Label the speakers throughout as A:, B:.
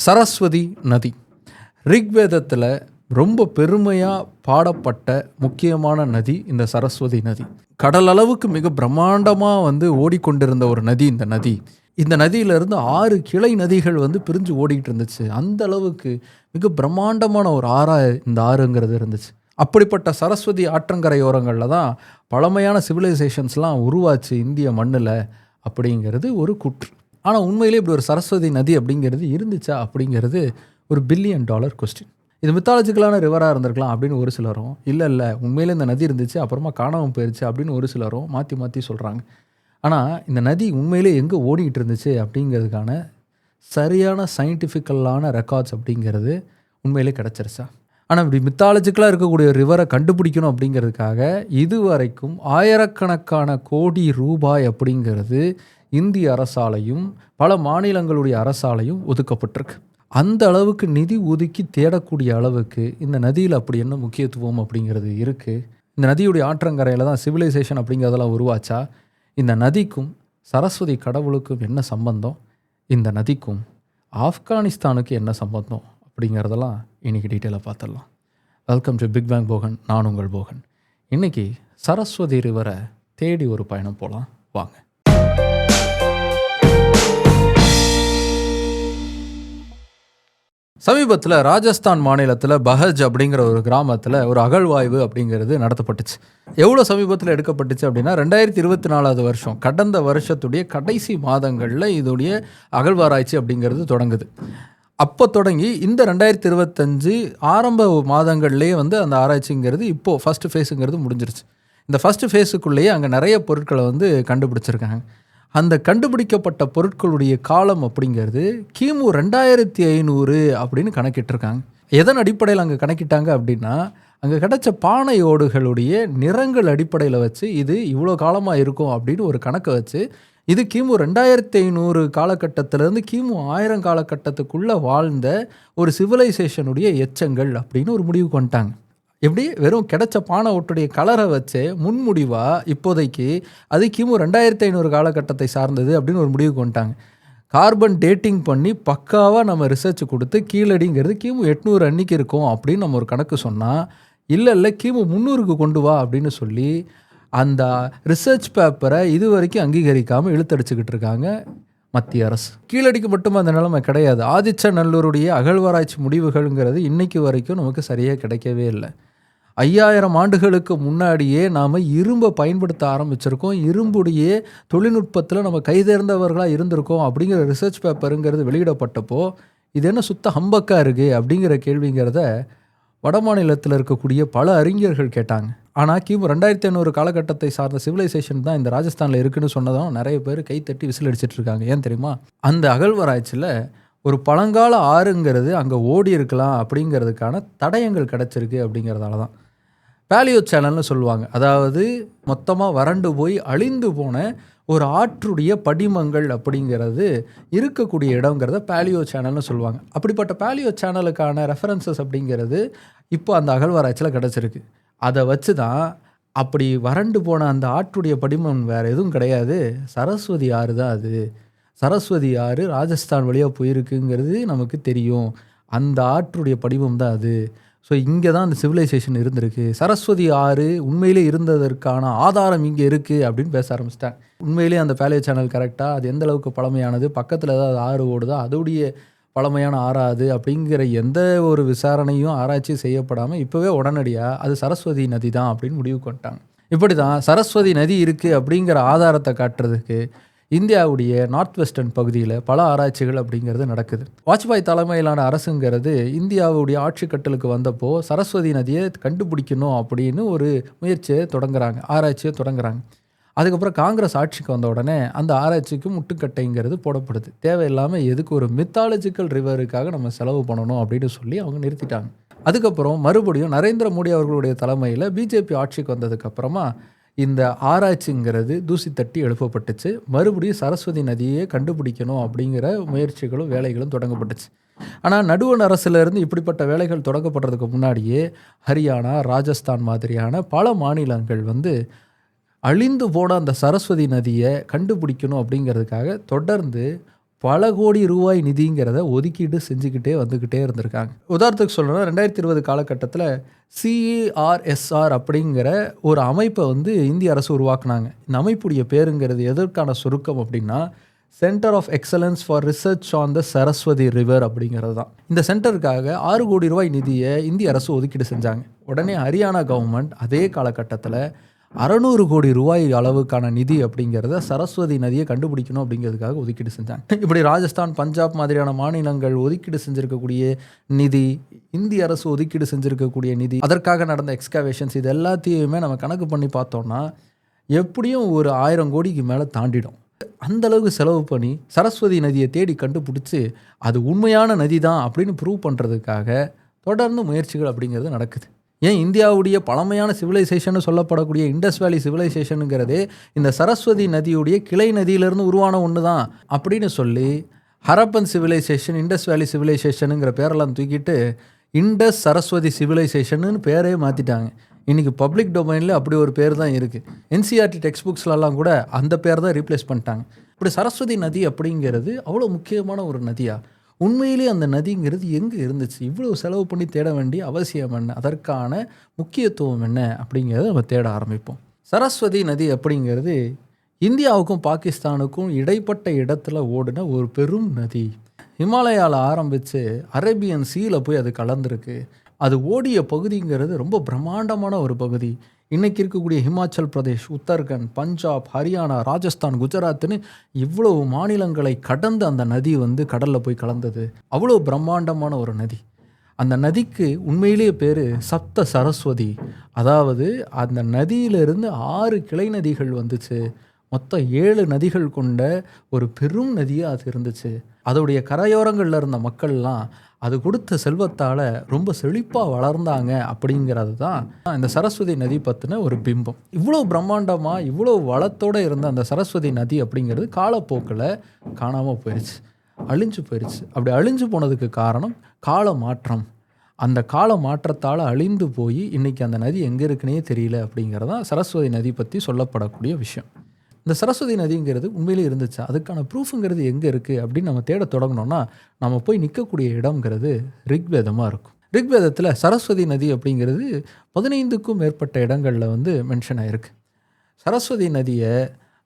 A: சரஸ்வதி நதி. ரிக்வேதத்தில் ரொம்ப பெருமையாக பாடப்பட்ட முக்கியமான நதி இந்த சரஸ்வதி நதி. கடல் அளவுக்கு மிக பிரம்மாண்டமாக வந்து ஓடிக்கொண்டிருந்த ஒரு நதி இந்த நதி. இந்த நதியிலிருந்து ஆறு கிளை நதிகள் வந்து பிரிஞ்சு ஓடிக்கிட்டு இருந்துச்சு. அந்த அளவுக்கு மிக பிரம்மாண்டமான ஒரு ஆறா இந்த ஆறுங்கிறது இருந்துச்சு. அப்படிப்பட்ட சரஸ்வதி ஆற்றங்கரையோரங்களில் தான் பழமையான சிவிலைசேஷன்ஸ்லாம் உருவாச்சு இந்திய மண்ணில் அப்படிங்கிறது ஒரு குற்று. ஆனால் உண்மையிலே இப்படி ஒரு சரஸ்வதி நதி அப்படிங்கிறது இருந்துச்சா அப்படிங்கிறது ஒரு பில்லியன் டாலர் கொஸ்டின் இது மித்தாலஜிக்கலான ரிவராக இருந்திருக்கலாம் அப்படின்னு ஒரு சிலரும் இல்லை இல்லை உண்மையிலே இந்த நதி இருந்துச்சு அப்புறமா காணாமல் போயிருச்சு அப்படின்னு ஒரு சிலரும் மாற்றி மாற்றி சொல்கிறாங்க ஆனால் இந்த நதி உண்மையிலே எங்கே ஓடிக்கிட்டு இருந்துச்சு அப்படிங்கிறதுக்கான சரியான சயின்டிஃபிக்கலான ரெக்கார்ட்ஸ் அப்படிங்கிறது உண்மையிலே கிடச்சிருச்சா? ஆனால் இப்படி மித்தாலஜிக்கலாக இருக்கக்கூடிய ரிவரை கண்டுபிடிக்கணும் அப்படிங்கிறதுக்காக இதுவரைக்கும் ஆயிரக்கணக்கான கோடி ரூபாய் அப்படிங்கிறது இந்திய அரசாலையும் பல மாநிலங்களுடைய அரசாலையும் ஒதுக்கப்பட்டிருக்கு. அந்த அளவுக்கு நிதி ஒதுக்கி தேடக்கூடிய அளவுக்கு இந்த நதியில் அப்படி என்ன முக்கியத்துவம் அப்படிங்கிறது இருக்குது இந்த நதியுடைய ஆற்றங்கரையில் தான் சிவிலைசேஷன் அப்படிங்கிறதெல்லாம் உருவாச்சா? இந்த நதிக்கும் சரஸ்வதி கடவுளுக்கும் என்ன சம்பந்தம்? இந்த நதிக்கும் ஆப்கானிஸ்தானுக்கு என்ன சம்பந்தம்? அப்படிங்கிறதெல்லாம் இன்றைக்கி டீட்டெயிலாக பார்த்துடலாம். Welcome to big bang Bogan நான் உங்கள் போகன். இன்றைக்கி சரஸ்வதி ரிவரை தேடி ஒரு பயணம் போகலாம் வாங்க. சமீபத்தில் ராஜஸ்தான் மாநிலத்தில் பஹஜ் அப்படிங்கிற ஒரு கிராமத்தில் ஒரு அகழ்வாய்வு அப்படிங்கிறது நடத்தப்பட்டுச்சு. எவ்வளோ சமீபத்தில் எடுக்கப்பட்டுச்சு அப்படின்னா ரெண்டாயிரத்தி இருபத்தி நாலாவது வருஷம் கடந்த வருஷத்துடைய கடைசி மாதங்களில் இதோடைய அகழ்வாராய்ச்சி அப்படிங்கிறது தொடங்குது. அப்போ தொடங்கி இந்த ரெண்டாயிரத்தி இருபத்தஞ்சு ஆரம்ப மாதங்கள்லேயே வந்து அந்த ஆராய்ச்சிங்கிறது இப்போது ஃபஸ்ட்டு ஃபேஸுங்கிறது முடிஞ்சிருச்சு. இந்த ஃபஸ்ட்டு ஃபேஸுக்குள்ளேயே அங்கே நிறைய பொருட்களை வந்து கண்டுபிடிச்சிருக்காங்க. அந்த கண்டுபிடிக்கப்பட்ட பொருட்களுடைய காலம் அப்படிங்கிறது கிமு ரெண்டாயிரத்தி ஐநூறு அப்படின்னு கணக்கிட்டிருக்காங்க. எதன் அடிப்படையில் அங்கே கணக்கிட்டாங்க அப்படின்னா அங்கே கிடைச்ச பானை ஓடுகளுடைய நிறங்கள் அடிப்படையில் வச்சு இது இவ்வளோ காலமாக இருக்கும் அப்படின்னு ஒரு கணக்கை வச்சு இது கிமு ரெண்டாயிரத்தி ஐநூறு காலகட்டத்திலேருந்து கிமு ஆயிரம் காலகட்டத்துக்குள்ளே வாழ்ந்த ஒரு சிவிலைசேஷனுடைய எச்சங்கள் அப்படின்னு ஒரு முடிவுக்கு வந்துட்டாங்க. எப்படி? வெறும் கிடைச்ச பானை ஒட்டுடைய கலரை வச்சு முன்முடிவாக இப்போதைக்கு அது கிமு ரெண்டாயிரத்தி ஐநூறு காலகட்டத்தை சார்ந்தது அப்படின்னு ஒரு முடிவுக்கு கொண்டாங்க கார்பன் டேட்டிங் பண்ணி பக்காவாக நம்ம ரிசர்ச் கொடுத்து கீழடிங்கிறது கிமு எட்நூறு அன்னைக்கு இருக்கும் அப்படின்னு நம்ம ஒரு கணக்கு சொன்னால் இல்லை இல்லை கிமு முந்நூறுக்கு கொண்டு வா அப்படின்னு சொல்லி அந்த ரிசர்ச் பேப்பரை இது வரைக்கும் அங்கீகரிக்காமல் இழுத்தடிச்சுக்கிட்டு இருக்காங்க மத்திய அரசு. கீழடிக்கு மட்டும் அந்த நிலைமை கிடையாது. ஆதிச்சநல்லூருடைய அகழ்வாராய்ச்சி முடிவுகள்ங்கிறது இன்னைக்கு வரைக்கும் நமக்கு சரியாக கிடைக்கவே இல்லை. ஐயாயிரம் ஆண்டுகளுக்கு முன்னாடியே நாம் இரும்பை பயன்படுத்த ஆரம்பிச்சிருக்கோம். இரும்புடைய தொழில்நுட்பத்தில் நம்ம கைதேர்ந்தவர்களாக இருந்திருக்கோம் அப்படிங்கிற ரிசர்ச் பேப்பருங்கிறது வெளியிடப்பட்டப்போ இது என்ன சுத்த ஹம்பக்காக இருக்குது அப்படிங்கிற கேள்விங்கிறத வட மாநிலத்தில் இருக்கக்கூடிய பல அறிஞர்கள் கேட்டாங்க. ஆனால் கிமு ரெண்டாயிரத்தி ஐநூறு காலகட்டத்தை சார்ந்த சிவிலைசேஷன் தான் இந்த ராஜஸ்தானில் இருக்குன்னு சொன்னதும் நிறைய பேர் கைத்தட்டி விசில் அடிச்சிட்டு இருக்காங்க. ஏன் தெரியுமா? அந்த அகழ்வாராய்ச்சியில் ஒரு பழங்கால ஆறுங்கிறது அங்கே ஓடி இருக்கலாம் அப்படிங்கிறதுக்கான தடயங்கள் கிடச்சிருக்கு அப்படிங்கிறதால தான் பேலியோ சேனல்னு சொல்லுவாங்க. அதாவது மொத்தமாக வறண்டு போய் அழிந்து போன ஒரு ஆற்றுடைய படிமங்கள் அப்படிங்கிறது இருக்கக்கூடிய இடங்கிறத பேலியோ சேனல்னு சொல்லுவாங்க. அப்படிப்பட்ட பேலியோ சேனலுக்கான ரெஃபரன்சஸ் அப்படிங்கிறது இப்போ அந்த அகழ்வாராய்ச்சியில் கிடச்சிருக்கு. அதை வச்சு தான் அப்படி வறண்டு போன அந்த ஆற்றுடைய படிமம் வேறு எதுவும் கிடையாது. சரஸ்வதி ஆறு தான் அது. சரஸ்வதி ஆறு ராஜஸ்தான் வழியாக போயிருக்குங்கிறது நமக்கு தெரியும். அந்த ஆற்றுடைய படிமம் தான் அது. ஸோ இங்கே தான் அந்த சிவிலைசேஷன் இருந்திருக்கு. சரஸ்வதி ஆறு உண்மையிலே இருந்ததற்கான ஆதாரம் இங்கே இருக்குது அப்படின்னு பேச ஆரம்பிச்சிட்டேன் உண்மையிலே அந்த பேலே சேனல் கரெக்டாக அது எந்த அளவுக்கு பழமையானது? பக்கத்தில் ஏதாவது ஆறு ஓடுதோ. அதோடைய பழமையான ஆறாது அப்படிங்கிற எந்த ஒரு விசாரணையும் ஆராய்ச்சி செய்யப்படாமல் இப்போவே உடனடியாக அது சரஸ்வதி நதி தான் அப்படின்னு முடிவு கொண்டாங்க இப்படி தான் சரஸ்வதி நதி இருக்குது அப்படிங்கிற ஆதாரத்தை காட்டுறதுக்கு இந்தியாவுடைய நார்த் வெஸ்டர்ன் பகுதியில் பல ஆராய்ச்சிகள் அப்படிங்கிறது நடக்குது. வாஜ்பாய் தலைமையிலான அரசுங்கிறது இந்தியாவுடைய ஆட்சி கட்டலுக்கு வந்தப்போ சரஸ்வதி நதியை கண்டுபிடிக்கணும் அப்படின்னு ஒரு முயற்சியை தொடங்குறாங்க ஆராய்ச்சியை தொடங்குறாங்க. அதுக்கப்புறம் காங்கிரஸ் ஆட்சிக்கு வந்த உடனே அந்த ஆராய்ச்சிக்கு முட்டுக்கட்டைங்கிறது போடப்படுது. தேவையில்லாமல் எதுக்கு ஒரு மித்தாலஜிக்கல் ரிவருக்காக நம்ம செலவு பண்ணணும் அப்படின்னு சொல்லி அவங்க நிறுத்திட்டாங்க. அதுக்கப்புறம் மறுபடியும் நரேந்திர மோடி அவர்களுடைய தலைமையில் பிஜேபி ஆட்சிக்கு வந்ததுக்கப்புறமா இந்த ஆராய்ச்சிங்கிறது தூசி தட்டி எழுப்பப்பட்டுச்சு. மறுபடியும் சரஸ்வதி நதியை கண்டுபிடிக்கணும் அப்படிங்கிற முயற்சிகளும் வேலைகளும் தொடங்கப்பட்டுச்சு. ஆனால் நடுவண் அரசுலேருந்து இப்படிப்பட்ட வேலைகள் தொடங்கப்படுறதுக்கு முன்னாடியே ஹரியானா ராஜஸ்தான் மாதிரியான பல மாநிலங்கள் வந்து அழிந்து போன அந்த சரஸ்வதி நதியை கண்டுபிடிக்கணும் அப்படிங்கிறதுக்காக தொடர்ந்து பல கோடி ரூபாய் நிதிங்கிறத ஒதுக்கீடு செஞ்சுக்கிட்டே வந்துக்கிட்டே இருந்திருக்காங்க. உதாரணத்துக்கு சொல்லணும்னா ரெண்டாயிரத்தி இருபது காலகட்டத்தில் சிஏஆர்எஸ்ஆர் அப்படிங்கிற ஒரு அமைப்பை வந்து இந்திய அரசு உருவாக்குனாங்க. இந்த அமைப்புடைய பேருங்கிறது எதற்கான சுருக்கம் அப்படின்னா centre of excellence for research on the Saraswati river அப்படிங்கிறது தான். இந்த சென்டருக்காக ஆறு கோடி ரூபாய் நிதியை இந்திய அரசு ஒதுக்கீடு செஞ்சாங்க. உடனே ஹரியானா கவர்மெண்ட் அதே காலகட்டத்தில் அறநூறு கோடி ரூபாய் அளவுக்கான நிதி அப்படிங்கிறத சரஸ்வதி நதியை கண்டுபிடிக்கணும் அப்படிங்கிறதுக்காக ஒதுக்கீடு செஞ்சாங்க. இப்படி ராஜஸ்தான் பஞ்சாப் மாதிரியான மாநிலங்கள் ஒதுக்கீடு செஞ்சிருக்கக்கூடிய நிதி இந்திய அரசு ஒதுக்கீடு செஞ்சுருக்கக்கூடிய நிதி அதற்காக நடந்த எக்ஸ்கவேஷன்ஸ் இது எல்லாத்தையுமே நம்ம கணக்கு பண்ணி பார்த்தோம்னா எப்படியும் ஒரு ஆயிரம் கோடிக்கு மேலே தாண்டிடும். அந்த அளவுக்கு செலவு பண்ணி சரஸ்வதி நதியை தேடி கண்டுபிடிச்சி அது உண்மையான நதி தான் அப்படின்னு ப்ரூவ் பண்ணுறதுக்காக தொடர்ந்து முயற்சிகள் அப்படிங்கிறது நடக்குது. ஏன் இந்தியாவுடைய பழமையான சிவிலைசேஷன் சொல்லப்படக்கூடிய இண்டஸ் வேலி சிவிலைசேஷனுங்கிறதே இந்த சரஸ்வதி நதியுடைய கிளை நதியிலிருந்து உருவான ஒன்று தான் அப்படின்னு சொல்லி ஹரப்பன் சிவிலைசேஷன் இண்டஸ் வேலி சிவிலைசேஷனுங்கிற பேரெல்லாம் தூக்கிட்டு இண்டஸ் சரஸ்வதி சிவிலைசேஷன்னு பேரே மாற்றிட்டாங்க இன்றைக்கி பப்ளிக் டொமைனில் அப்படி ஒரு பேர் தான் இருக்குது என்சிஆர்டி டெக்ஸ்ட் புக்ஸ்லலாம் கூட அந்த பேர் தான் ரீப்ளேஸ் பண்ணிட்டாங்க. இப்படி சரஸ்வதி நதி அப்படிங்கிறது அவ்வளோ முக்கியமான ஒரு நதியாக உண்மையிலேயே அந்த நதிங்கிறது எங்கே இருந்துச்சு? இவ்வளோ செலவு பண்ணி தேட வேண்டிய அவசியம் என்ன? அதற்கான முக்கியத்துவம் என்ன? அப்படிங்கிறத நம்ம தேட ஆரம்பிப்போம். சரஸ்வதி நதி அப்படிங்கிறது இந்தியாவுக்கும் பாகிஸ்தானுக்கும் இடைப்பட்ட இடத்துல ஓடின ஒரு பெரும் நதி. ஹிமாலயாவில் ஆரம்பித்து அரேபியன் சீல போய் அது கலந்துருக்கு. அது ஓடிய பகுதிங்கிறது ரொம்ப பிரம்மாண்டமான ஒரு பகுதி. இன்றைக்கி இருக்கக்கூடிய ஹிமாச்சல் பிரதேஷ் உத்தரகண்ட் பஞ்சாப் ஹரியானா ராஜஸ்தான் குஜராத்னு இவ்வளவு மாநிலங்களை கடந்து அந்த நதி வந்து கடலில் போய் கலந்தது. அவ்வளோ பிரம்மாண்டமான ஒரு நதி. அந்த நதிக்கு உண்மையிலேயே பேர் சப்த சரஸ்வதி. அதாவது அந்த நதியிலிருந்து ஆறு கிளை நதிகள் வந்துச்சு. மொத்தம் ஏழு நதிகள் கொண்ட ஒரு பெரும் நதியாக அது இருந்துச்சு. அதோடைய கரையோரங்களில் இருந்த மக்கள்லாம் அது கொடுத்த செல்வத்தால் ரொம்ப செழிப்பாக வளர்ந்தாங்க அப்படிங்கிறது தான் இந்த சரஸ்வதி நதி பற்றின ஒரு பிம்பம். இவ்வளோ பிரம்மாண்டமாக இவ்வளோ வளத்தோடு இருந்த அந்த சரஸ்வதி நதி அப்படிங்கிறது காலப்போக்கில் காணாமல் போயிடுச்சு அழிஞ்சு போயிடுச்சு அப்படி அழிஞ்சு போனதுக்கு காரணம் கால மாற்றம் அந்த கால மாற்றத்தால் அழிந்து போய் இன்றைக்கி அந்த நதி எங்கே இருக்குன்னே தெரியல அப்படிங்கிறதான் சரஸ்வதி நதி பற்றி சொல்லப்படக்கூடிய விஷயம். இந்த சரஸ்வதி நதிங்கிறது உண்மையிலே இருந்துச்சு? அதுக்கான ப்ரூஃபுங்கிறது எங்கே இருக்குது அப்படின்னு நம்ம தேட தொடங்கினோன்னா நம்ம போய் நிற்கக்கூடிய இடம்ங்கிறது ரிக்வேதமாக இருக்கும். ரிக்வேதத்தில் சரஸ்வதி நதி அப்படிங்கிறது பதினைந்துக்கும் மேற்பட்ட இடங்களில் வந்து மென்ஷன் ஆகிருக்கு சரஸ்வதி நதியை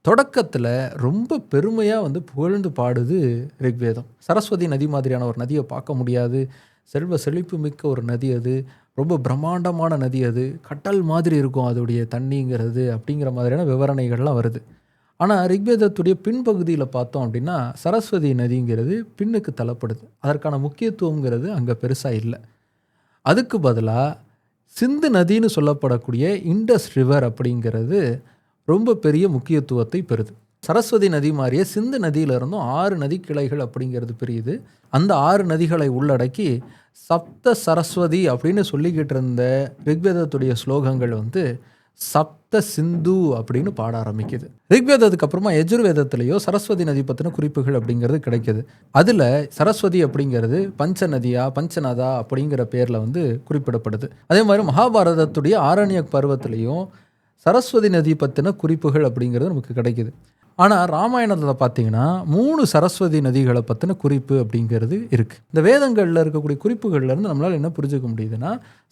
A: தொடக்கத்தில் ரொம்ப பெருமையாக வந்து புகழ்ந்து பாடுது ரிக்வேதம். சரஸ்வதி நதி மாதிரியான ஒரு நதியை பார்க்க முடியாது. செல்வ செழிப்பு மிக்க ஒரு நதி அது. ரொம்ப பிரம்மாண்டமான நதி அது. கட்டல் மாதிரி இருக்கும் அதோடைய தண்ணிங்கிறது அப்படிங்கிற மாதிரியான விவரணைகள்லாம் வருது. ஆனால் ரிக்வேதத்துடைய பின்பகுதியில் பார்த்தோம் அப்படின்னா சரஸ்வதி நதிங்கிறது பின்னுக்கு தள்ளப்படுது. அதற்கான முக்கியத்துவங்கிறது அங்கே பெருசாக இல்லை. அதுக்கு பதிலாக சிந்து நதின்னு சொல்லப்படக்கூடிய இண்டஸ் ரிவர் அப்படிங்கிறது ரொம்ப பெரிய முக்கியத்துவத்தை பெறுது. சரஸ்வதி நதி மாதிரியே சிந்து நதியிலிருந்தும் ஆறு நதி கிளைகள் அப்படிங்கிறது பெரியுது. அந்த ஆறு நதிகளை உள்ளடக்கி சப்த சரஸ்வதி அப்படின்னு சொல்லிக்கிட்டு இருந்த ரிக்வேதத்துடைய ஸ்லோகங்கள் வந்து சப்த சிந்து அப்படின்னு பாட ஆரம்பிக்குது. ரிக்வேதத்துக்கு அப்புறமா எஜுர்வேதத்திலேயோ சரஸ்வதி நதி பற்றின குறிப்புகள் அப்படிங்கிறது கிடைக்கிது. அதில் சரஸ்வதி அப்படிங்கிறது பஞ்ச நதியா பஞ்சநதா அப்படிங்கிற பேரில் வந்து குறிப்பிடப்படுது. அதே மாதிரி மகாபாரதத்துடைய ஆரண்ய பருவத்திலையும் சரஸ்வதி நதி பற்றின குறிப்புகள் அப்படிங்கிறது நமக்கு கிடைக்கிது. ஆனால் ராமாயணத்தில் பார்த்தீங்கன்னா மூணு சரஸ்வதி நதிகளை பற்றின குறிப்பு அப்படிங்கிறது இருக்குது இந்த வேதங்களில் இருக்கக்கூடிய குறிப்புகள்லேருந்து நம்மளால் என்ன புரிஞ்சுக்க முடியுதுன்னா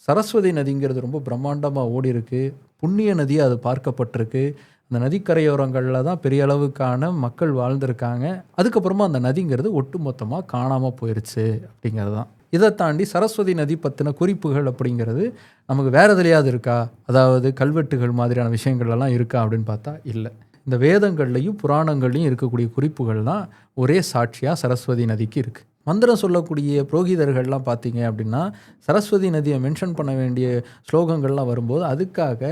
A: சரஸ்வதி நதிங்கிறது ரொம்ப பிரம்மாண்டமாக ஓடி இருக்கு புண்ணிய நதியாக அது பார்க்கப்பட்டிருக்கு. அந்த நதிக்கரையோரங்களில் தான் பெரிய அளவுக்கான மக்கள் வாழ்ந்திருக்காங்க. அதுக்கப்புறமா அந்த நதிங்கிறது ஒட்டுமொத்தமாக காணாமல் போயிடுச்சு அப்படிங்கிறது தான் இதை தாண்டி சரஸ்வதி நதி பற்றின குறிப்புகள் அப்படிங்கிறது நமக்கு வேறு எதுலையாவது இருக்கா? அதாவது கல்வெட்டுகள் மாதிரியான விஷயங்கள்லாம் இருக்கா அப்படின்னு பார்த்தா இல்லை. இந்த வேதங்கள்லையும் புராணங்கள்லையும் இருக்கக்கூடிய குறிப்புகள் தான் ஒரே சாட்சியாக சரஸ்வதி நதிக்கு இருக்குது மந்திரம் சொல்லக்கூடிய புரோகிதர்கள்லாம் பார்த்தீங்க அப்படின்னா சரஸ்வதி நதியை மென்ஷன் பண்ண வேண்டிய ஸ்லோகங்கள்லாம் வரும்போது அதுக்காக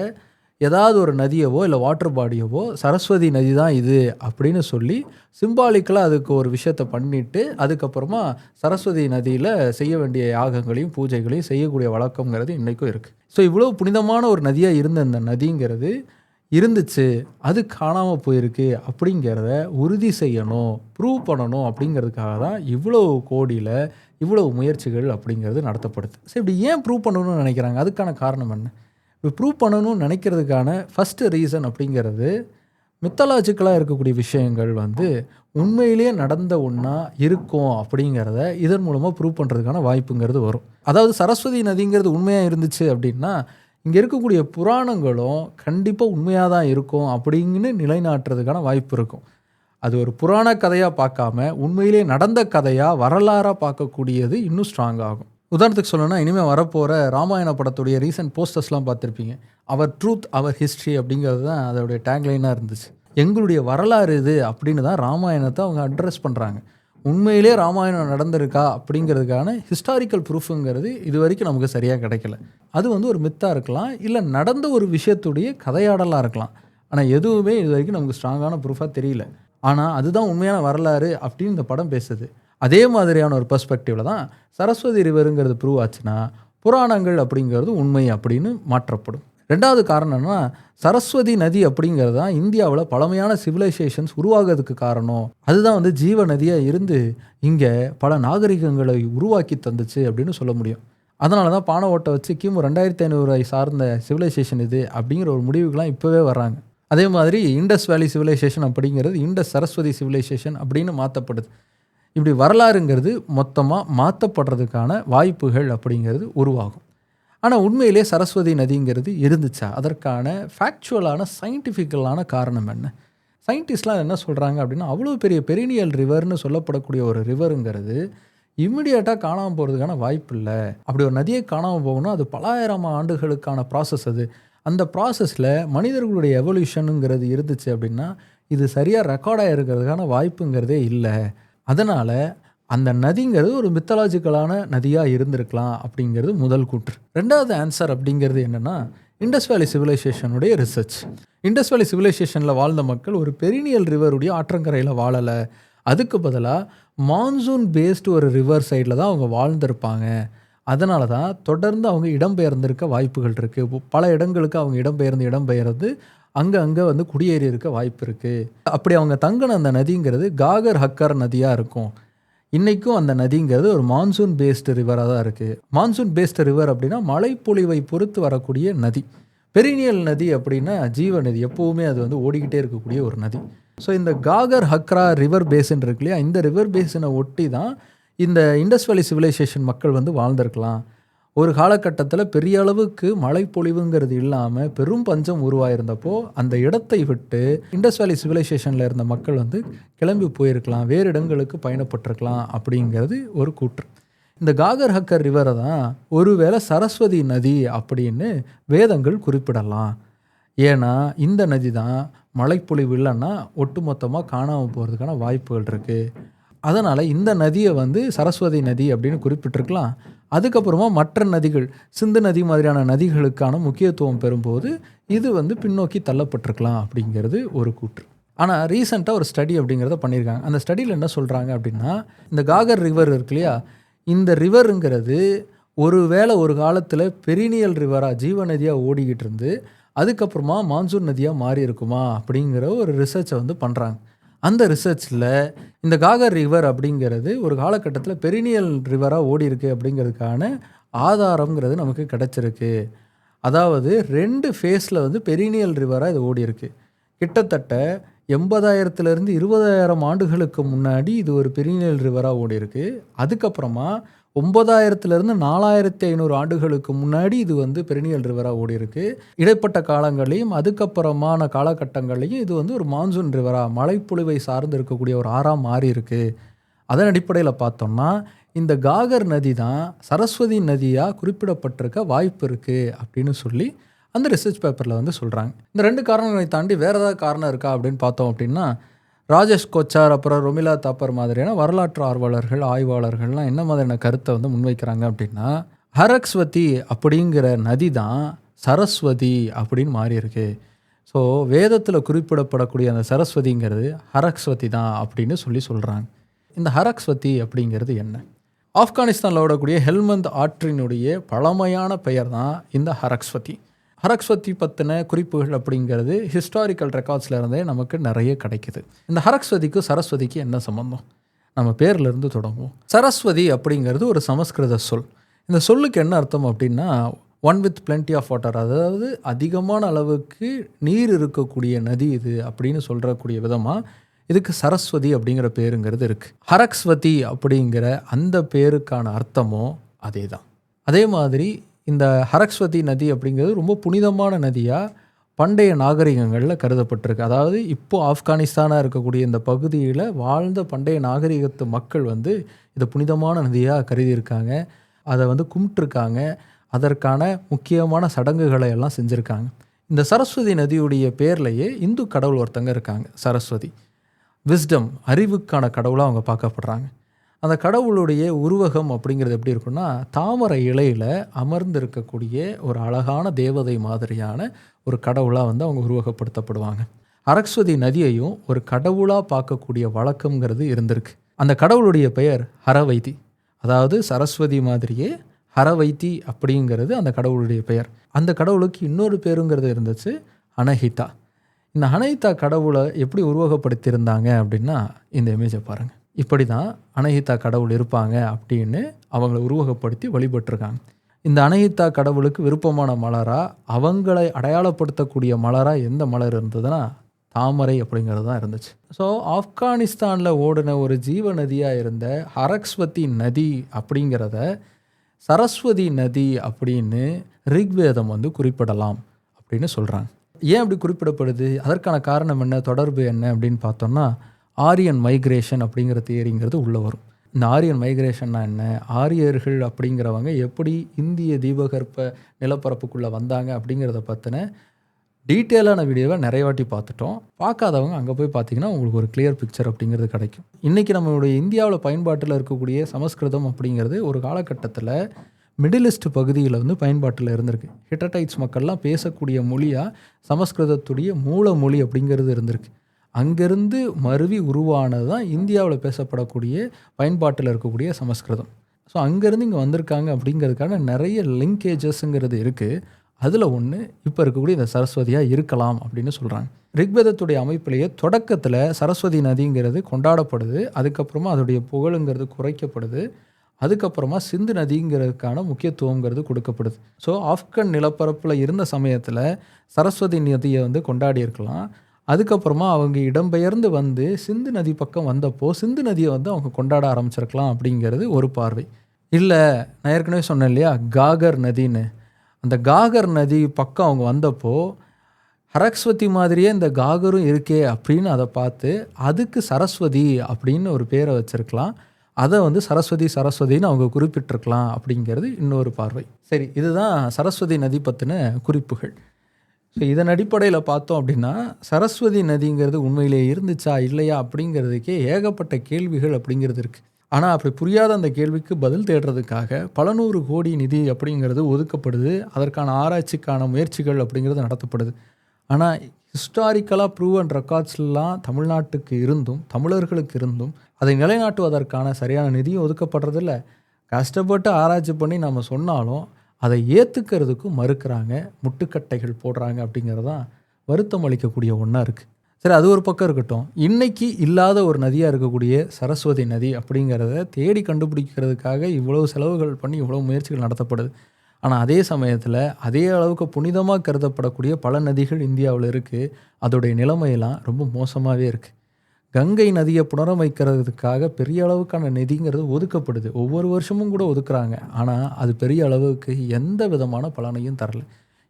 A: ஏதாவது ஒரு நதியவோ இல்லை வாட்டர் பாடியவோ சரஸ்வதி நதி தான் இது அப்படின்னு சொல்லி சிம்பாலிக்கலாக அதுக்கு ஒரு விஷயத்த பண்ணிவிட்டு அதுக்கப்புறமா சரஸ்வதி நதியில் செய்ய வேண்டிய யாகங்களையும் பூஜைகளையும் செய்யக்கூடிய வழக்கங்கிறது இன்றைக்கும் இருக்குது ஸோ இவ்வளோ புனிதமான ஒரு நதியாக இருந்த இந்த நதிங்கிறது இருந்துச்சு அது காணாமல் போயிருக்கு அப்படிங்கிறத உறுதி செய்யணும் ப்ரூவ் பண்ணணும் அப்படிங்கிறதுக்காக தான் இவ்வளோ கோடியில் இவ்வளோ முயற்சிகள் அப்படிங்கிறது நடத்தப்படுது. சரி இப்படி ஏன் ப்ரூவ் பண்ணணும்னு நினைக்கிறாங்க? அதுக்கான காரணம் என்ன? இப்படி ப்ரூவ் பண்ணணும்னு நினைக்கிறதுக்கான ஃபஸ்ட்டு ரீசன் அப்படிங்கிறது மித்தலாஜிக்கலாக இருக்கக்கூடிய விஷயங்கள் வந்து உண்மையிலேயே நடந்த ஒன்றா இருக்கும் அப்படிங்கிறத இதன் மூலமாக ப்ரூவ் பண்ணுறதுக்கான வாய்ப்புங்கிறது வரும். அதாவது சரஸ்வதி நதிங்கிறது உண்மையாக இருந்துச்சு அப்படின்னா இங்கே இருக்கக்கூடிய புராணங்களும் கண்டிப்பாக உண்மையாக தான் இருக்கும் அப்படிங்கன்னு நிலைநாட்டுறதுக்கான வாய்ப்பு இருக்கும். அது ஒரு புராண கதையாக பார்க்காம உண்மையிலே நடந்த கதையாக வரலாறாக பார்க்கக்கூடியது இன்னும் ஸ்ட்ராங் ஆகும். உதாரணத்துக்கு சொல்லணும்னா இனிமேல் வரப்போகிற ராமாயண படத்துடைய ரீசன்ட் போஸ்டர்ஸ்லாம் பார்த்துருப்பீங்க. அவர் ட்ரூத் அவர் ஹிஸ்ட்ரி அப்படிங்கிறது தான் அதோடைய டேக்லைனாக இருந்துச்சு. எங்களுடைய வரலாறு இது அப்படின்னு தான் ராமாயணத்தை அவங்க அட்ரஸ் பண்ணுறாங்க உண்மையிலே ராமாயணம் நடந்திருக்கா அப்படிங்கிறதுக்கான ஹிஸ்டாரிக்கல் ப்ரூஃபுங்கிறது இது வரைக்கும் நமக்கு சரியாக கிடைக்கல. அது வந்து ஒரு மித்தாக இருக்கலாம் இல்லை நடந்த ஒரு விஷயத்துடைய கதையாடலாக இருக்கலாம். ஆனால் எதுவுமே இது வரைக்கும் நமக்கு ஸ்ட்ராங்கான ப்ரூஃபாக தெரியல. ஆனால் அதுதான் உண்மையான வரலாறு அப்படின்னு இந்த படம் பேசுது. அதே மாதிரியான ஒரு பெர்ஸ்பெக்டிவில் தான் சரஸ்வதி ரிவருங்கிறது ப்ரூவ் ஆச்சுன்னா புராணங்கள் அப்படிங்கிறது உண்மை அப்படின்னு மாற்றப்படும். ரெண்டாவது காரணம்னா சரஸ்வதி நதி அப்படிங்கிறது தான் இந்தியாவில் பழமையான சிவிலைசேஷன்ஸ் உருவாகிறதுக்கு காரணம். அதுதான் வந்து ஜீவ நதியாக இருந்து இங்கே பல நாகரிகங்களை உருவாக்கி தந்துச்சு அப்படின்னு சொல்ல முடியும். அதனால தான் பானை ஓட்டை வச்சு கிமு ரெண்டாயிரத்தி ஐநூறு சார்ந்த சிவிலைசேஷன் இது அப்படிங்கிற ஒரு முடிவுக்கெலாம் இப்போவே வர்றாங்க. அதே மாதிரி இண்டஸ் வேலி சிவிலைசேஷன் அப்படிங்கிறது இண்டஸ் சரஸ்வதி சிவிலைசேஷன் அப்படின்னு மாற்றப்படுது இப்படி வரலாறுங்கிறது மொத்தமாக மாற்றப்படுறதுக்கான வாய்ப்புகள் அப்படிங்கிறது உருவாகும். ஆனால் உண்மையிலே சரஸ்வதி நதிங்கிறது இருந்துச்சா? அதற்கான ஃபேக்சுவலான சயின்டிஃபிக்கலான காரணம் என்ன? சயின்டிஸ்ட்லாம் என்ன சொல்கிறாங்க அப்படின்னா அவ்வளோ பெரிய பெரினியல் ரிவர்னு சொல்லப்படக்கூடிய ஒரு ரிவருங்கிறது இம்மிடியேட்டாக காணாமல் போகிறதுக்கான வாய்ப்பு இல்லை அப்படி ஒரு நதியை காணாமல் போகணும் அது பலாயிரம் ஆண்டுகளுக்கான ப்ராசஸ் அது. அந்த ப்ராசஸில் மனிதர்களுடைய எவல்யூஷனுங்கிறது இருந்துச்சு அப்படின்னா இது சரியாக ரெக்கார்டாக இருக்கிறதுக்கான வாய்ப்புங்கிறதே இல்லை. அதனால் அந்த நதிங்கிறது ஒரு மித்தலாஜிக்கலான நதியாக இருந்திருக்கலாம் அப்படிங்கிறது முதல் கூற்று. ரெண்டாவது ஆன்சர் அப்படிங்கிறது என்னென்னா இண்டஸ் வேலி சிவிலைசேஷனுடைய ரிசர்ச் இண்டஸ் வேலி சிவிலைசேஷனில் வாழ்ந்த மக்கள் ஒரு பெரினியல் ரிவருடைய ஆற்றங்கரையில் வாழலை. அதுக்கு பதிலாக மான்சூன் பேஸ்டு ஒரு ரிவர் சைடில் தான் அவங்க வாழ்ந்திருப்பாங்க. அதனால தான் தொடர்ந்து அவங்க இடம்பெயர்ந்திருக்க வாய்ப்புகள் இருக்குது பல இடங்களுக்கு அவங்க இடம்பெயர்ந்து இடம்பெயர்ந்து அங்கே அங்கே வந்து குடியேறி இருக்க வாய்ப்பு இருக்குது அப்படி அவங்க தங்கின அந்த நதிங்கிறது காகர் ஹக்கர் நதியாக இருக்கும். இன்றைக்கும் அந்த நதிங்கிறது ஒரு மான்சூன் பேஸ்டு ரிவராக தான் இருக்குது மான்சூன் பேஸ்டு ரிவர் அப்படின்னா மழைப்பொழிவை பொறுத்து வரக்கூடிய நதி. பெரினியல் நதி அப்படின்னா ஜீவ நதி. எப்போவுமே அது வந்து ஓடிக்கிட்டே இருக்கக்கூடிய ஒரு நதி. ஸோ இந்த காகர் ஹக்ரா ரிவர் பேசின் இருக்கு இல்லையா? இந்த ரிவர் பேசினை ஒட்டி தான் இந்த இண்டஸ் வேலி சிவிலைசேஷன் மக்கள் வந்து வாழ்ந்திருக்கலாம். ஒரு காலகட்டத்தில் பெரிய அளவுக்கு மழைப்பொழிவுங்கிறது இல்லாமல் பெரும் பஞ்சம் உருவாயிருந்தப்போ அந்த இடத்தை விட்டு இண்டஸ் வேலி சிவிலைசேஷனில் இருந்த மக்கள் வந்து கிளம்பி போயிருக்கலாம் வேறு இடங்களுக்கு பயணப்பட்டிருக்கலாம் அப்படிங்கிறது ஒரு கூற்று. இந்த காகர் ஹக்கர் ரிவரை தான் ஒருவேளை சரஸ்வதி நதி அப்படின்னு வேதங்கள் குறிப்பிடலாம். ஏன்னா இந்த நதி தான் மழைப்பொழிவு இல்லைன்னா ஒட்டுமொத்தமாக காணாமல் போகிறதுக்கான வாய்ப்புகள் இருக்குது அதனால் இந்த நதியை வந்து சரஸ்வதி நதி அப்படின்னு குறிப்பிட்டிருக்கலாம். அதுக்கப்புறமா மற்ற நதிகள் சிந்து நதி மாதிரியான நதிகளுக்கான முக்கியத்துவம் பெறும்போது இது வந்து பின்னோக்கி தள்ளப்பட்டிருக்கலாம் அப்படிங்கிறது ஒரு கூற்று. ஆனால் ரீசெண்டாக ஒரு ஸ்டடி அப்படிங்கிறத பண்ணியிருக்காங்க அந்த ஸ்டடியில் என்ன சொல்கிறாங்க அப்படின்னா இந்த காகர் ரிவர் இருக்கு இல்லையா? இந்த ரிவருங்கிறது ஒரு வேளை ஒரு காலத்தில் பெரினியல் ரிவராக ஜீவ நதியாக ஓடிக்கிட்டு இருந்து அதுக்கப்புறமா மான்சூன் நதியாக மாறி இருக்குமா அப்படிங்கிற ஒரு ரிசர்ச்சை வந்து பண்ணுறாங்க அந்த ரிசர்ச்சில் இந்த காகர் ரிவர் அப்படிங்கிறது ஒரு காலகட்டத்தில் பெரினியல் ரிவராக ஓடி இருக்கு அப்படிங்கிறதுக்கான ஆதாரங்கிறது நமக்கு கிடச்சிருக்கு. அதாவது ரெண்டு ஃபேஸில் வந்து பெரினியல் ரிவராக இது ஓடி இருக்கு கிட்டத்தட்ட எண்பதாயிரத்துலேருந்து இருபதாயிரம் ஆண்டுகளுக்கு முன்னாடி இது ஒரு பெரினியல் ரிவராக ஓடி இருக்கு அதுக்கப்புறமா ஒன்பதாயிரத்துலேருந்து நாலாயிரத்தி ஐநூறு ஆண்டுகளுக்கு முன்னாடி இது வந்து பெரினியல் ரிவராக ஓடி இருக்கு இடைப்பட்ட காலங்களையும் அதுக்கப்புறமான காலகட்டங்களையும் இது வந்து ஒரு மான்சூன் ரிவராக மழைப்பொழிவை சார்ந்து இருக்கக்கூடிய ஒரு ஆறாக மாறி இருக்கு அதன் அடிப்படையில் பார்த்தோம்னா இந்த காகர் நதி தான் சரஸ்வதி நதியாக குறிப்பிடப்பட்டிருக்க வாய்ப்பு இருக்குது அப்படின்னு சொல்லி அந்த ரிசர்ச் பேப்பரில் வந்து சொல்கிறாங்க இந்த ரெண்டு காரணங்களை தாண்டி வேறு ஏதாவது காரணம் இருக்கா அப்படின்னு பார்த்தோம் அப்படின்னா ராஜேஷ் கொச்சார் அப்புறம் ரொமிலா தாப்பர் மாதிரியான வரலாற்று ஆர்வலர்கள் ஆய்வாளர்கள்லாம் என்ன மாதிரியான கருத்தை வந்து முன்வைக்கிறாங்க அப்படின்னா ஹரக்ஸ்வதி அப்படிங்கிற நதி தான் சரஸ்வதி அப்படின்னு மாறி இருக்கு ஸோ வேதத்தில் குறிப்பிடப்படக்கூடிய அந்த சரஸ்வதிங்கிறது ஹரக்ஸ்வதி தான் அப்படின்னு சொல்லி சொல்கிறாங்க இந்த ஹரக்ஸ்வதி அப்படிங்கிறது என்ன? ஆப்கானிஸ்தானில் ஓடக்கூடிய ஹெல்மந்த் ஆற்றினுடைய பழமையான பெயர் தான் இந்த ஹரக்ஸ்வதி ஹரக்ஸ்வதி பற்றின குறிப்புகள் அப்படிங்கிறது ஹிஸ்டாரிக்கல் ரெக்கார்ட்ஸில் இருந்தே நமக்கு நிறைய கிடைக்குது. இந்த ஹரக்ஸ்வதிக்கும் சரஸ்வதிக்கு என்ன சம்மந்தம் நம்ம பேர்லேருந்து தொடங்குவோம். சரஸ்வதி அப்படிங்கிறது ஒரு சமஸ்கிருத சொல். இந்த சொல்லுக்கு என்ன அர்த்தம் அப்படின்னா one with plenty of water அதாவது அதிகமான அளவுக்கு நீர் இருக்கக்கூடிய நதி இது அப்படின்னு சொல்கிறக்கூடிய விதமாக இதுக்கு சரஸ்வதி அப்படிங்கிற பேருங்கிறது இருக்குது ஹரக்ஸ்வதி அப்படிங்கிற அந்த பேருக்கான அர்த்தமும் அதே தான் அதே மாதிரி இந்த ஹரக்ஸ்வதி நதி அப்படிங்கிறது ரொம்ப புனிதமான நதியாக பண்டைய நாகரிகங்களில் கருதப்பட்டிருக்கு. அதாவது இப்போது ஆப்கானிஸ்தானாக இருக்கக்கூடிய இந்த பகுதியில் வாழ்ந்த பண்டைய நாகரிகத்து மக்கள் வந்து இதை புனிதமான நதியாக கருதியிருக்காங்க. அதை வந்து கும்பிட்டுருக்காங்க. அதற்கான முக்கியமான சடங்குகளை எல்லாம் செஞ்சுருக்காங்க. இந்த சரஸ்வதி நதியுடைய பேர்லேயே இந்து கடவுள் ஒருத்தங்க இருக்காங்க சரஸ்வதி. விஸ்டம் அறிவுக்கான கடவுளாக அவங்க பார்க்கப்படுறாங்க. அந்த கடவுளுடைய உருவகம் அப்படிங்கிறது எப்படி இருக்குன்னா தாமரை இலையில் அமர்ந்து இருக்கக்கூடிய ஒரு அழகான தேவதை மாதிரியான ஒரு கடவுளாக வந்து அவங்க உருவகப்படுத்தப்படுவாங்க. அரஸ்வதி நதியையும் ஒரு கடவுளாக பார்க்கக்கூடிய வழக்கங்கிறது இருந்திருக்கு. அந்த கடவுளுடைய பெயர் ஹரவைதி அதாவது சரஸ்வதி மாதிரியே ஹரவைத்தி அப்படிங்கிறது அந்த கடவுளுடைய பெயர். அந்த கடவுளுக்கு இன்னொரு பேருங்கிறது இருந்துச்சு அனஹிதா. இந்த அனஹிதா கடவுளை எப்படி உருவகப்படுத்தியிருந்தாங்க அப்படின்னா இந்த இமேஜை பாருங்கள் இப்படி தான் அனஹிதா கடவுள் இருப்பாங்க அப்படின்னு அவங்கள உருவகப்படுத்தி வழிபட்டிருக்காங்க. இந்த அனஹிதா கடவுளுக்கு விருப்பமான மலராக அவங்களை அடையாளப்படுத்தக்கூடிய மலராக எந்த மலர் இருந்ததுன்னா தாமரை அப்படிங்கிறது தான் இருந்துச்சு. ஸோ ஆப்கானிஸ்தானில் ஓடின ஒரு ஜீவ நதியாக இருந்த ஹரக்ஸ்வதி நதி அப்படிங்கிறத சரஸ்வதி நதி அப்படின்னு ரிக்வேதம் வந்து குறிப்பிடலாம் அப்படின்னு சொல்கிறாங்க ஏன் அப்படி குறிப்பிடப்படுது? அதற்கான காரணம் என்ன? தொடர்பு என்ன? அப்படின்னு பார்த்தோம்னா ஆரியன் மைக்ரேஷன் அப்படிங்கிற தியரிங்கிறது உள்ளே வரும். இந்த ஆரியன் மைக்ரேஷன்னா என்ன? ஆரியர்கள் அப்படிங்கிறவங்க எப்படி இந்திய தீபகற்ப நிலப்பரப்புக்குள்ளே வந்தாங்க அப்படிங்கிறத பற்றின டீட்டெயிலான வீடியோவை நிறைய வாட்டி பார்த்துட்டோம். பார்க்காதவங்க அங்கே போய் பார்த்தீங்கன்னா உங்களுக்கு ஒரு கிளியர் பிக்சர் அப்படிங்கிறது கிடைக்கும். இன்றைக்கி நம்மளுடைய இந்தியாவில் பயன்பாட்டில் இருக்கக்கூடிய சமஸ்கிருதம் அப்படிங்கிறது ஒரு காலகட்டத்தில் மிடில் ஈஸ்ட் பகுதியில் வந்து பயன்பாட்டில் இருந்திருக்கு. ஹிட்டடைட்ஸ் மக்கள்லாம் பேசக்கூடிய மொழியாக சமஸ்கிருதத்துடைய மூல மொழி அப்படிங்கிறது இருந்திருக்கு. அங்கேருந்து மருவி உருவானது தான் இந்தியாவில் பேசப்படக்கூடிய பயன்பாட்டில் இருக்கக்கூடிய சமஸ்கிருதம். ஸோ அங்கேருந்து இங்கே வந்திருக்காங்க அப்படிங்கிறதுக்கான நிறைய லிங்கேஜஸ்ங்கிறது இருக்குது அதில் ஒன்று இப்போ இருக்கக்கூடிய இந்த சரஸ்வதியாக இருக்கலாம் அப்படின்னு சொல்கிறாங்க ரிக்வேதத்துடைய அமைப்பிலேயே தொடக்கத்தில் சரஸ்வதி நதிங்கிறது கொண்டாடப்படுது. அதுக்கப்புறமா அதோடைய புகழுங்கிறது குறைக்கப்படுது. அதுக்கப்புறமா சிந்து நதிங்கிறதுக்கான முக்கியத்துவங்கிறது கொடுக்கப்படுது. ஸோ ஆப்கன் நிலப்பரப்பில் இருந்த சமயத்தில் சரஸ்வதி நதியை வந்து கொண்டாடி இருக்கலாம் அதுக்கப்புறமா அவங்க இடம்பெயர்ந்து வந்து சிந்து நதி பக்கம் வந்தப்போ சிந்து நதியை வந்து அவங்க கொண்டாட ஆரம்பிச்சிருக்கலாம் அப்படிங்கிறது ஒரு பார்வை. இல்லை நான் ஏற்கனவே சொன்னேன் இல்லையா? காகர் நதின்னு. அந்த காகர் நதி பக்கம் அவங்க வந்தப்போ ஹரஸ்வதி மாதிரியே இந்த காகரும் இருக்கே அப்படின்னு அதை பார்த்து அதுக்கு சரஸ்வதி அப்படின்னு ஒரு பேரை வச்சுருக்கலாம். அதை வந்து சரஸ்வதி சரஸ்வதின்னு அவங்க குறிப்பிட்டிருக்கலாம் அப்படிங்கிறது இன்னொரு பார்வை. சரி இதுதான் சரஸ்வதி நதி பற்றின குறிப்புகள். ஸோ இதன் அடிப்படையில் பார்த்தோம் அப்படின்னா சரஸ்வதி நதிங்கிறது உண்மையிலே இருந்துச்சா இல்லையா அப்படிங்கிறதுக்கே ஏகப்பட்ட கேள்விகள் அப்படிங்கிறது இருக்குது ஆனால் அப்படி புரியாத அந்த கேள்விக்கு பதில் தேடுறதுக்காக பல நூறு கோடி நிதி அப்படிங்கிறது ஒதுக்கப்படுது. அதற்கான ஆராய்ச்சிக்கான முயற்சிகள் அப்படிங்கிறது நடத்தப்படுது. ஆனால் ஹிஸ்டாரிக்கலாக ப்ரூவ் ரெக்கார்ட்ஸ்லாம் தமிழ்நாட்டுக்கு இருந்தும் தமிழர்களுக்கு இருந்தும் அதை நிலைநாட்டுவதற்கான சரியான நிதியும் ஒதுக்கப்படுறதில்ல. கஷ்டப்பட்டு ஆராய்ச்சி பண்ணி நம்ம சொன்னாலும் அதை ஏற்றுக்கிறதுக்கும் மறுக்கிறாங்க முட்டுக்கட்டைகள் போடுறாங்க அப்படிங்கிறது தான் வருத்தம் அளிக்கக்கூடிய ஒன்றா இருக்குது சரி அது ஒரு பக்கம் இருக்கட்டும். இன்னைக்கு இல்லாத ஒரு நதியாக இருக்கக்கூடிய சரஸ்வதி நதி அப்படிங்கிறத தேடி கண்டுபிடிக்கிறதுக்காக இவ்வளவு செலவுகள் பண்ணி இவ்வளோ முயற்சிகள் நடத்தப்படுது. ஆனால் அதே சமயத்தில் அதே அளவுக்கு புனிதமாக கருதப்படக்கூடிய பல நதிகள் இந்தியாவில் இருக்குது அதோடைய நிலைமையெல்லாம் ரொம்ப மோசமாகவே இருக்குது கங்கை நதியை புனரம் வைக்கிறதுக்காக பெரிய அளவுக்கான நிதிங்கிறது ஒதுக்கப்படுது. ஒவ்வொரு வருஷமும் கூட ஒதுக்குறாங்க. ஆனால் அது பெரிய அளவுக்கு எந்த விதமான பலனையும் தரல.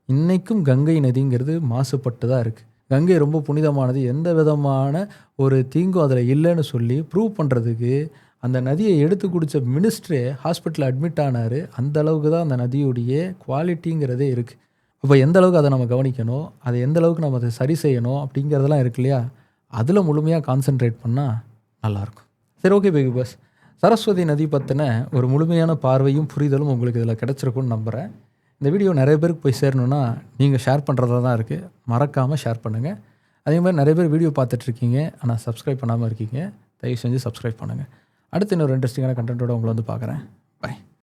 A: இன்றைக்கும் கங்கை நதிங்கிறது மாசுபட்டு தான் இருக்குது கங்கை ரொம்ப புனிதமானது. எந்த விதமான ஒரு தீங்கும் அதில் இல்லைன்னு சொல்லி ப்ரூவ் பண்ணுறதுக்கு அந்த நதியை எடுத்து குடித்த மினிஸ்டரே ஹாஸ்பிட்டலில் அட்மிட் ஆனார். அந்த அளவுக்கு தான் அந்த நதியுடைய குவாலிட்டிங்கிறதே இருக்குது அப்போ எந்த அளவுக்கு அதை நம்ம கவனிக்கணும்? அதை எந்த அளவுக்கு நம்ம அதை சரி செய்யணும்? அப்படிங்கிறதெல்லாம் இருக்கு இல்லையா? அதில் முழுமையாக கான்சென்ட்ரேட் பண்ணால் நல்லாயிருக்கும் சரி ஓகே பேபி பாஸ் சரஸ்வதி நதி பற்றின ஒரு முழுமையான பார்வையும் புரிதலும் உங்களுக்கு இதில் கிடச்சிருக்கும்னு நம்புகிறேன் இந்த வீடியோ நிறைய பேருக்கு போய் சேரணுன்னா நீங்கள் ஷேர் பண்ணுறதா தான் இருக்குது மறக்காமல் ஷேர் பண்ணுங்கள் அதே மாதிரி நிறைய பேர் வீடியோ பார்த்துட்ருக்கீங்க ஆனால் சப்ஸ்கிரைப் பண்ணாமல் இருக்கீங்க தயவு செஞ்சு சப்ஸ்கிரைப் பண்ணுங்கள் அடுத்து இன்னொரு இன்ட்ரெஸ்டிங்கான கண்டென்ட்டோட உங்களை வந்து பார்க்குறேன். பை